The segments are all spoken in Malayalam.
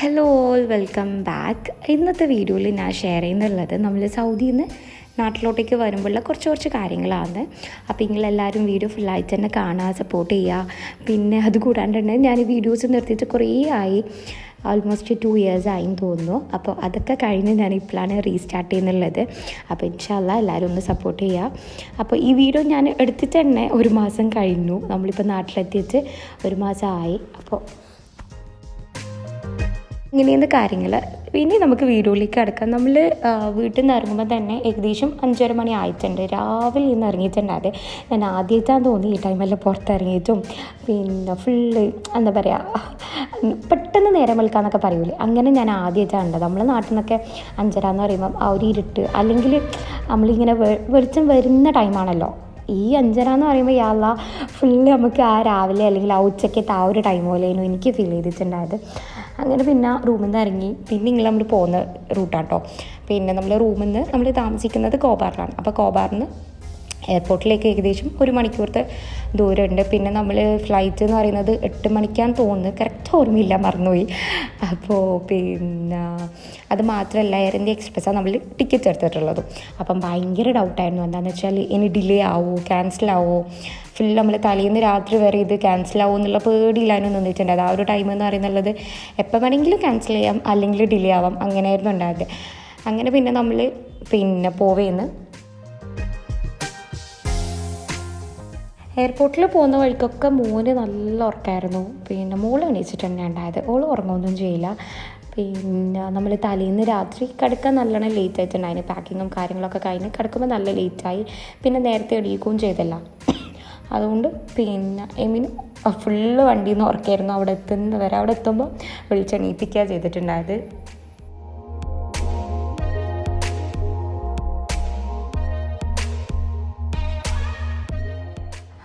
ഹലോ ഓൾ വെൽക്കം ബാക്ക് ഇന്നത്തെ വീഡിയോയിൽ ഞാൻ ഷെയർ ചെയ്യുന്നുള്ളത് നമ്മൾ സൗദിയിൽ നിന്ന് നാട്ടിലോട്ടേക്ക് വരുമ്പോഴുള്ള കുറച്ച് കുറച്ച് കാര്യങ്ങളാണ്. അപ്പോൾ നിങ്ങളെല്ലാവരും വീഡിയോ ഫുള്ളായിട്ട് തന്നെ കാണാൻ സപ്പോർട്ട് ചെയ്യുക. പിന്നെ അത് കൂടാണ്ട് ഞാൻ ഈ വീഡിയോസ് നിർത്തിയിട്ട് കുറേ ആയി. ഓൾമോസ്റ്റ് ടു ഇയേഴ്സ് ആയി തോന്നുന്നു. അപ്പോൾ അതൊക്കെ കഴിഞ്ഞ് ഞാൻ ഇപ്പോഴാണ് റീസ്റ്റാർട്ട് ചെയ്യുന്നുള്ളത്. അപ്പോൾ ഇൻഷാല്ല എല്ലാവരും ഒന്ന് സപ്പോർട്ട് ചെയ്യുക. അപ്പോൾ ഈ വീഡിയോ ഞാൻ എടുത്തിട്ട് തന്നെ ഒരു മാസം കഴിഞ്ഞു. നമ്മളിപ്പോൾ നാട്ടിലെത്തിയിട്ട് ഒരു മാസമായി അപ്പോൾ ഇങ്ങനെയുള്ള കാര്യങ്ങൾ. പിന്നെ നമുക്ക് വീടുകളിലേക്ക് കിടക്കാം. നമ്മൾ വീട്ടിൽ നിന്ന് ഇറങ്ങുമ്പോൾ തന്നെ ഏകദേശം അഞ്ചര മണി ആയിട്ടുണ്ട്. രാവിലെ ഇന്ന് ഇറങ്ങിയിട്ടുണ്ടായത് ഞാൻ ആദ്യമായിട്ടാണ് തോന്നി ഈ ടൈമെല്ലാം പുറത്തിറങ്ങിയിട്ടും. പിന്നെ ഫുള്ള് എന്താ പറയുക പെട്ടെന്ന് നേരം വെളുക്കാന്നൊക്കെ പറയൂലേ? അങ്ങനെ ഞാൻ ആദ്യമായിട്ടാണ് ഉണ്ടത് നമ്മളെ നാട്ടിൽ നിന്നൊക്കെ അഞ്ചര എന്ന് പറയുമ്പം ആ ഒരു ഇരുട്ട് അല്ലെങ്കിൽ നമ്മളിങ്ങനെ വെളിച്ചം വരുന്ന ടൈമാണല്ലോ ഈ അഞ്ചര എന്ന് പറയുമ്പോൾ ഇയാളെ ഫുള്ള് നമുക്ക് ആ രാവിലെ അല്ലെങ്കിൽ ആ ഉച്ചയ്ക്കത്തെ ആ ഒരു ടൈം പോലെയായിരുന്നു എനിക്ക് ഫീൽ ചെയ്തിട്ടുണ്ടായത്. അങ്ങനെ പിന്നെ റൂമിൽ നിന്ന് ഇറങ്ങി പിന്നെ നിങ്ങൾ നമ്മൾ പോകുന്ന റൂട്ടാണ് റൂട്ടാട്ടോ പിന്നെ നമ്മൾ റൂമിൽ നിന്ന് നമ്മൾ താമസിക്കുന്നത് കോബാറിലാണ്. അപ്പോൾ കോബാറിൽ നിന്ന് എയർപോർട്ടിലേക്ക് ഏകദേശം ഒരു മണിക്കൂറത്തെ ദൂരമുണ്ട്. പിന്നെ നമ്മൾ ഫ്ലൈറ്റ് എന്ന് പറയുന്നത് എട്ട് മണിക്കാന്ന് തോന്നുന്നു. കറക്റ്റ് ഓർമ്മയില്ല മറന്നുപോയി. അപ്പോൾ പിന്നെ അത് മാത്രമല്ല എയർ ഇന്ത്യ എക്സ്പ്രസ്സാണ് നമ്മൾ ടിക്കറ്റ് എടുത്തിട്ടുള്ളത്. അപ്പം ഭയങ്കര ഡൗട്ടായിരുന്നു എന്താണെന്ന് വെച്ചാൽ ഇനി ഡിലേ ആവോ ക്യാൻസൽ ആവോ? ഫുൾ നമ്മൾ തലേന്ന് രാത്രി വരെ ഇത് ക്യാൻസൽ ആവും എന്നുള്ള പേടിയിലായിരുന്നു നിന്നിട്ടുണ്ട് ആ ഒരു ടൈം എന്ന് പറയുന്നുള്ളത് എപ്പോൾ വേണമെങ്കിലും ക്യാൻസൽ ചെയ്യാം അല്ലെങ്കിൽ ഡിലേ ആവാം. അങ്ങനെയായിരുന്നു ഉണ്ടായത്. അങ്ങനെ പിന്നെ നമ്മൾ പിന്നെ പോവേന്ന് എയർപോർട്ടിൽ പോകുന്ന വഴിക്കൊക്കെ മോന് നല്ല ഉറക്കമായിരുന്നു പിന്നെ മോൾ എണീച്ചിട്ട് തന്നെ ഉണ്ടായത്. ഓൾ ഉറങ്ങുമൊന്നും ചെയ്യില്ല. പിന്നെ നമ്മൾ തലേന്ന് രാത്രി കിടക്കാൻ നല്ലോണം ലേറ്റ് ആയിട്ടുണ്ടായിരുന്നു പാക്കിങ്ങും കാര്യങ്ങളൊക്കെ കഴിഞ്ഞ് കിടക്കുമ്പോൾ നല്ല ലേറ്റായി പിന്നെ നേരത്തെ എണീക്കുകയും ചെയ്തല്ല. അതുകൊണ്ട് പിന്നെ എമിന് ഫുള്ള് വണ്ടിയിൽ നിന്ന് ഉറക്കായിരുന്നു. അവിടെ എത്തുന്നവരെ അവിടെ എത്തുമ്പോൾ വിളിച്ചെണീപ്പിക്കുക ചെയ്തിട്ടുണ്ടായത്.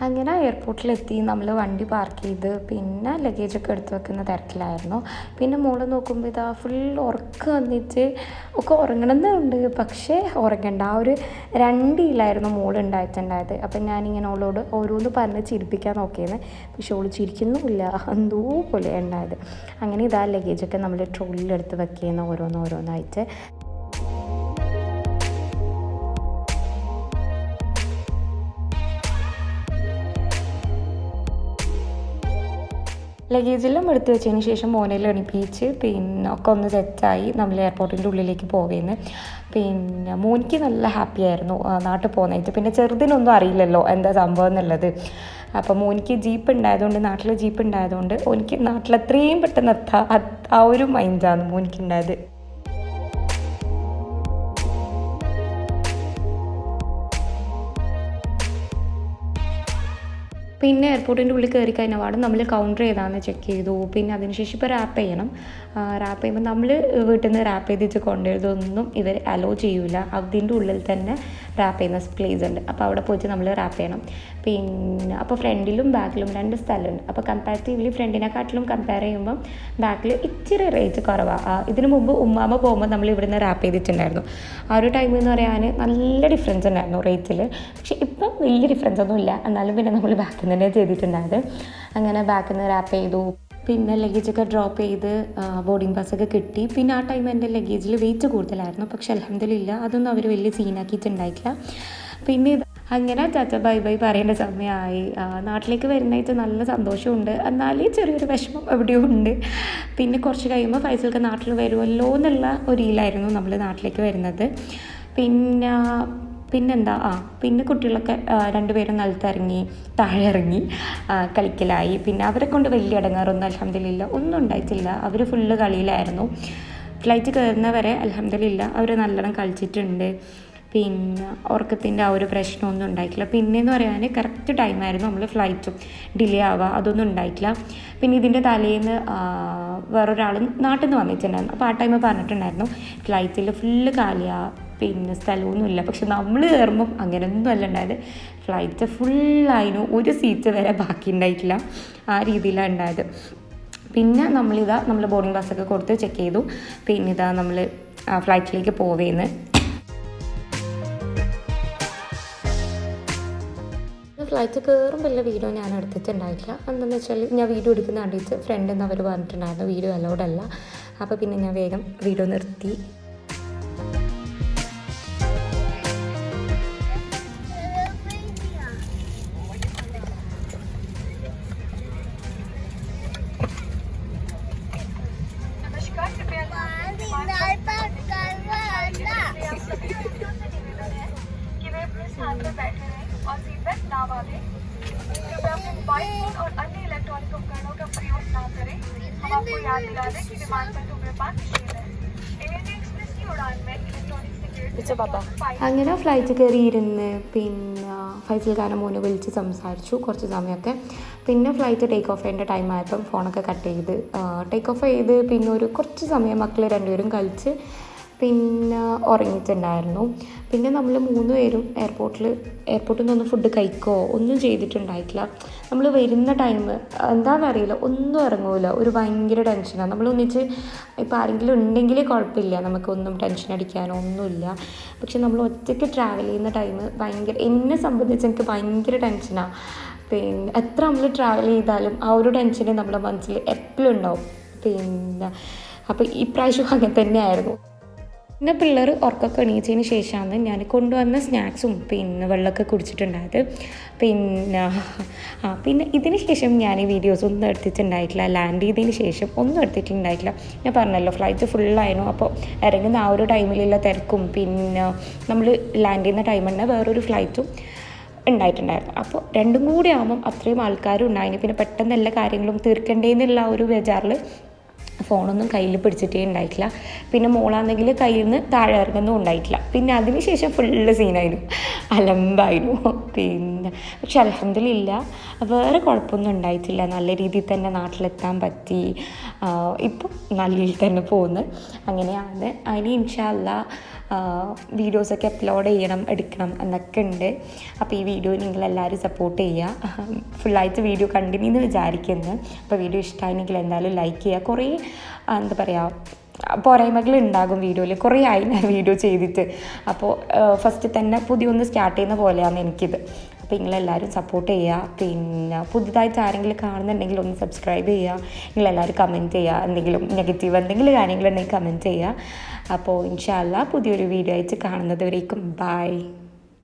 അങ്ങനെ എയർപോർട്ടിലെത്തി നമ്മൾ വണ്ടി പാർക്ക് ചെയ്ത് പിന്നെ ലഗേജൊക്കെ എടുത്ത് വെക്കുന്ന തിരക്കിലായിരുന്നു. പിന്നെ മോൾ നോക്കുമ്പോൾ ഇതാ ഫുൾ ഉറക്കം വന്നിട്ട് ഒക്കെ ഉറങ്ങണമെന്നുണ്ട് പക്ഷേ ഉറങ്ങണ്ട. ആ ഒരു രണ്ടിയിലായിരുന്നു മോൾ ഉണ്ടായിട്ടുണ്ടായത് അപ്പം ഞാനിങ്ങനെ ഓളോട് ഓരോന്ന് പറഞ്ഞ് ചിരിപ്പിക്കാൻ നോക്കിയത് പക്ഷെ ഓൾ ചിരിക്കുന്നുമില്ല. എന്തോ പോലെ ഉണ്ടായത് അങ്ങനെ ഇതാ ലഗേജൊക്കെ നമ്മൾ ട്രോളിലെടുത്ത് വെക്കുന്ന ഓരോന്ന് ഓരോന്നായിട്ട്. ലഗേജെല്ലാം എടുത്തു വെച്ചതിന് ശേഷം മോനെല്ലാം എണിപ്പിച്ച് പിന്നെ ഒക്കെ ഒന്ന് സെറ്റായി നമ്മൾ എയർപോർട്ടിന്റെ ഉള്ളിലേക്ക് പോവേന്ന്. പിന്നെ മോനിക്ക് നല്ല ഹാപ്പി ആയിരുന്നു നാട്ടിൽ പോകുന്നതായിട്ട് പിന്നെ ചെറുതിനൊന്നും അറിയില്ലല്ലോ എന്താ സംഭവം എന്നുള്ളത്. അപ്പോൾ മോനിക്ക് ജീപ്പ് ഉണ്ടായതുകൊണ്ട് നാട്ടിൽ ജീപ്പ് ഉണ്ടായതുകൊണ്ട് എനിക്ക് നാട്ടിൽ അത്രയും പെട്ടെന്ന് എത്താ ആ ഒരു മൈൻഡാണ് മോനിക്ക് ഉണ്ടായത്. പിന്നെ എയർപോർട്ടിന്റെ ഉള്ളിൽ കയറി കഴിഞ്ഞ പാടും നമ്മൾ കൗണ്ടർ ചെയ്താന്ന് ചെക്ക് ചെയ്തു. പിന്നെ അതിനുശേഷം ഇപ്പോൾ റാപ്പ് ചെയ്യണം. റാപ്പ് ചെയ്യുമ്പോൾ നമ്മൾ വീട്ടിൽ നിന്ന് റാപ്പ് ചെയ്തിട്ട് കൊണ്ടുവരുന്നതൊന്നും ഇവർ അലോ ചെയ്യൂല. അതിന്റെ ഉള്ളിൽ തന്നെ റാപ്പ് ചെയ്യുന്ന പ്ലേസ് ഉണ്ട്. അപ്പോൾ അവിടെ പോയിട്ട് നമ്മൾ റാപ്പ് ചെയ്യണം. പിന്നെ അപ്പോൾ ഫ്രണ്ടിലും ബാക്കിലും രണ്ട് സ്ഥലമുണ്ട്. അപ്പോൾ കമ്പാരിറ്റീവ്ലി ഫ്രണ്ടിനെക്കാട്ടിലും കമ്പയർ ചെയ്യുമ്പോൾ ബാക്കിൽ ഇച്ചിരി റേറ്റ് കുറവാണ് ഇതിനു മുമ്പ് ഉമ്മാമ പോകുമ്പോൾ നമ്മൾ ഇവിടുന്ന് റാപ്പ് ചെയ്തിട്ടുണ്ടായിരുന്നു. ആ ഒരു ടൈം എന്ന് പറയാൻ നല്ല ഡിഫറൻസ് ഉണ്ടായിരുന്നു റേറ്റിൽ പക്ഷേ ഇപ്പം വലിയ ഡിഫറൻസ് ഒന്നും ഇല്ല എന്നാലും പിന്നെ നമ്മൾ ബാക്കിൽ നിന്ന് തന്നെ ചെയ്തിട്ടുണ്ടായത്. അങ്ങനെ ബാക്കിൽ നിന്ന് റാപ്പ് ചെയ്തു. പിന്നെ ലഗേജൊക്കെ ഡ്രോപ്പ് ചെയ്ത് ബോർഡിംഗ് പാസ്സൊക്കെ കിട്ടി. പിന്നെ ആ ടൈം എന്റെ ലഗേജിൽ വെയിറ്റ് കൂടുതലായിരുന്നു. പക്ഷെ അലഹമില്ല അതൊന്നും അവർ വലിയ സീനാക്കിയിട്ടുണ്ടായിട്ടില്ല പിന്നെ അങ്ങനെ ചാച്ച ബൈ ബൈ പറയേണ്ട സമയമായി നാട്ടിലേക്ക് വരുന്നതായിട്ട് നല്ല സന്തോഷമുണ്ട്. എന്നാലും ചെറിയൊരു വിഷമം എവിടെയോ ഉണ്ട്. പിന്നെ കുറച്ച് കഴിയുമ്പോൾ ഫൈസൽക്ക് നാട്ടിൽ വരുമല്ലോ എന്നുള്ള ഒരു ഇതിലായിരുന്നു നമ്മൾ നാട്ടിലേക്ക് വരുന്നത്. പിന്നെ പിന്നെന്താ? ആ പിന്നെ കുട്ടികളൊക്കെ രണ്ടുപേരും നിലത്തിറങ്ങി താഴെ ഇറങ്ങി കളിക്കലായി. പിന്നെ അവരെ കൊണ്ട് വലിയ അടങ്ങാറൊന്നും അലഹമില്ല ഒന്നും ഉണ്ടായിട്ടില്ല. അവർ ഫുള്ള് കളിയിലായിരുന്നു. ഫ്ലൈറ്റ് കയറുന്നവരെ അലഹമില്ല അവർ നല്ലോണം കളിച്ചിട്ടുണ്ട്. പിന്നെ ഉറക്കത്തിന്റെ ആ ഒരു പ്രശ്നമൊന്നും ഉണ്ടായിട്ടില്ല. പിന്നെയെന്ന് പറയാൻ കറക്റ്റ് ടൈമായിരുന്നു നമ്മൾ ഫ്ലൈറ്റും ഡിലേ ആവുക അതൊന്നും ഉണ്ടായിട്ടില്ല. പിന്നെ ഇതിന്റെ തലേന്ന് ആ, വേറൊരാൾ നാട്ടിൽ നിന്ന് വന്നിട്ടുണ്ടായിരുന്നു. അപ്പോൾ ആ ടൈം പറഞ്ഞിട്ടുണ്ടായിരുന്നു ഫ്ലൈറ്റിൽ ഫുള്ള് കാലിയാണ് പിന്നെ സ്ഥലമൊന്നുമില്ല. പക്ഷെ നമ്മൾ കയറുമ്പം അങ്ങനെയൊന്നും അല്ല. ഉണ്ടായത് ഫ്ലൈറ്റ് ഫുള്ളായിരുന്നു ഒരു സീറ്റ് വരെ ബാക്കി ഉണ്ടായിട്ടില്ല ആ രീതിയിലാണ് ഉണ്ടായത്. പിന്നെ നമ്മളിതാ നമ്മൾ ബോർഡിംഗ് പാസ്സൊക്കെ കൊടുത്ത് ചെക്ക് ചെയ്തു. പിന്നെ ഇതാ നമ്മൾ ഫ്ലൈറ്റിലേക്ക് പോവേന്ന്. ഫ്ലൈറ്റ് കയറുമ്പോൾ ഉള്ള വീഡിയോ ഞാൻ എടുത്തിട്ടുണ്ടായിട്ടില്ല. എന്താണെന്ന് വെച്ചാൽ ഞാൻ വീഡിയോ എടുക്കുന്ന കണ്ടിട്ട് ഫ്രണ്ട് എന്ന് അവർ പറഞ്ഞിട്ടുണ്ടായിരുന്നു. വീഡിയോ അലൗഡ് അല്ല. അപ്പോൾ പിന്നെ ഞാൻ വേഗം വീഡിയോ നിർത്തി. कि वे अपने स्थान पर बैठे रहें और सीट बेल्ट ना बांधें कृपया अपने मोबाइल फोन और अन्य इलेक्ट्रॉनिक उपकरणों का प्रयोग ना करें हम आपको याद दिला दें कि विमान पर धूम्रपान निषेध है एयर इंडिया एक्सप्रेस की उड़ान में इलेक्ट्रॉनिक सिगरेट फाइल അങ്ങനെ ഫ്ലൈറ്റ് കയറി ഇരുന്ന് പിന്നെ ഫൈസൽ ഖാനെ മോനെ വിളിച്ച് സംസാരിച്ചു കുറച്ച് സമയമൊക്കെ പിന്നെ ഫ്ലൈറ്റ് ടേക്ക് ഓഫ് ചെയ്യേണ്ട ടൈം ആയപ്പം ഫോണൊക്കെ കട്ട് ചെയ്ത് ടേക്ക് ഓഫ് ചെയ്ത് പിന്നെ ഒരു കുറച്ച് സമയം മക്കൾ രണ്ടുപേരും കളിച്ച് പിന്നെ ഉറങ്ങിയിട്ടുണ്ടായിരുന്നു. പിന്നെ നമ്മൾ മൂന്ന് പേരും എയർപോർട്ടിൽ എയർപോർട്ടിൽ നിന്നൊന്നും ഫുഡ് കഴിക്കോ ഒന്നും ചെയ്തിട്ടുണ്ടായിട്ടില്ല. നമ്മൾ വരുന്ന ടൈം എന്താണെന്നറിയില്ല ഒന്നും ഇറങ്ങൂല ഒരു ഭയങ്കര ടെൻഷനാണ് നമ്മൾ ഒന്നിച്ച് ഇപ്പോൾ ആരെങ്കിലും ഉണ്ടെങ്കിൽ കുഴപ്പമില്ല നമുക്കൊന്നും ടെൻഷൻ അടിക്കാനോ ഒന്നുമില്ല. പക്ഷെ നമ്മൾ ഒറ്റയ്ക്ക് ട്രാവൽ ചെയ്യുന്ന ടൈം ഭയങ്കര എന്നെ സംബന്ധിച്ച് എനിക്ക് ഭയങ്കര ടെൻഷനാണ് പിന്നെ എത്ര നമ്മൾ ട്രാവൽ ചെയ്താലും ആ ഒരു ടെൻഷൻ നമ്മുടെ മനസ്സിൽ എപ്പോഴും ഉണ്ടാവും. പിന്നെ അപ്പോൾ ഇപ്രാവശ്യം അങ്ങനെ തന്നെയായിരുന്നു. പിന്നെ പിള്ളേർ ഉറക്കമൊക്കെ എണീച്ചതിന് ശേഷമാണ് ഞാൻ കൊണ്ടുവന്ന സ്നാക്സും പിന്നെ വെള്ളമൊക്കെ കുടിച്ചിട്ടുണ്ടായത്. പിന്നെ ആ പിന്നെ ഇതിന് ശേഷം ഞാൻ ഈ വീഡിയോസ് ഒന്നും എടുത്തിട്ടുണ്ടായിട്ടില്ല. ലാൻഡ് ചെയ്തതിന് ശേഷം ഒന്നും എടുത്തിട്ടുണ്ടായിട്ടില്ല. ഞാൻ പറഞ്ഞല്ലോ ഫ്ലൈറ്റ് ഫുള്ളായിരുന്നു അപ്പോൾ ഇറങ്ങുന്ന ആ ഒരു ടൈമിലുള്ള തിരക്കും പിന്നെ നമ്മൾ ലാൻഡ് ചെയ്യുന്ന ടൈം തന്നെ വേറൊരു ഫ്ലൈറ്റും ഉണ്ടായിട്ടുണ്ടായിരുന്നു. അപ്പോൾ രണ്ടും കൂടി ആകുമ്പം അത്രയും ആൾക്കാരും ഉണ്ടായിരുന്നു പിന്നെ പെട്ടെന്ന് എല്ലാ കാര്യങ്ങളും തീർക്കേണ്ടതെന്നുള്ള ഒരു ബേജാറിൽ ഫോണൊന്നും കയ്യിൽ പിടിച്ചിട്ടേ ഉണ്ടായിട്ടില്ല. പിന്നെ മോളാണെങ്കിൽ കയ്യിൽ നിന്ന് താഴെ ഇറങ്ങുന്നും ഉണ്ടായിട്ടില്ല. പിന്നെ അതിന് ശേഷം ഫുള്ള് സീനായിരുന്നു അലമ്പായിരുന്നു. പിന്നെ പക്ഷെ അലഹമില്ല വേറെ കുഴപ്പമൊന്നും ഉണ്ടായിട്ടില്ല. നല്ല രീതിയിൽ തന്നെ നാട്ടിലെത്താൻ പറ്റി. ഇപ്പം നല്ല രീതിയിൽ തന്നെ പോകുന്നു അങ്ങനെയാണ്. അതിന് ഇൻഷാല്ല വീഡിയോസൊക്കെ അപ്ലോഡ് ചെയ്യണം എടുക്കണം എന്നൊക്കെ ഉണ്ട്. അപ്പോൾ ഈ വീഡിയോ നിങ്ങൾ എല്ലാവരും സപ്പോർട്ട് ചെയ്യുക ഫുള്ളായിട്ട് വീഡിയോ കണ്ടിന്യൂ എന്ന് വിചാരിക്കുന്നു. അപ്പോൾ വീഡിയോ ഇഷ്ടമായെങ്കിൽ എന്തായാലും ലൈക്ക് ചെയ്യുക കുറേ എന്താ പറയുക പോരായ്മകൾ ഉണ്ടാകും വീഡിയോയിൽ. കുറേ ആയി ഞാൻ വീഡിയോ ചെയ്തിട്ട്. അപ്പോൾ ഫസ്റ്റ് തന്നെ പുതിയൊന്ന് സ്റ്റാർട്ട് ചെയ്യുന്ന പോലെയാണ് എനിക്കിത്. അപ്പോൾ നിങ്ങളെല്ലാവരും സപ്പോർട്ട് ചെയ്യുക പിന്നെ പുതുതായിട്ട് ആരെങ്കിലും കാണുന്നുണ്ടെങ്കിൽ ഒന്ന് സബ്സ്ക്രൈബ് ചെയ്യുക നിങ്ങളെല്ലാവരും കമന്റ് ചെയ്യുക എന്തെങ്കിലും നെഗറ്റീവ് എന്തെങ്കിലും കാര്യങ്ങളുണ്ടെങ്കിൽ കമന്റ് ചെയ്യുക അപ്പോൾ ഇൻഷാല്ല പുതിയൊരു വീഡിയോ ആയിട്ട് കാണുന്നതുവരേക്കും. ബൈ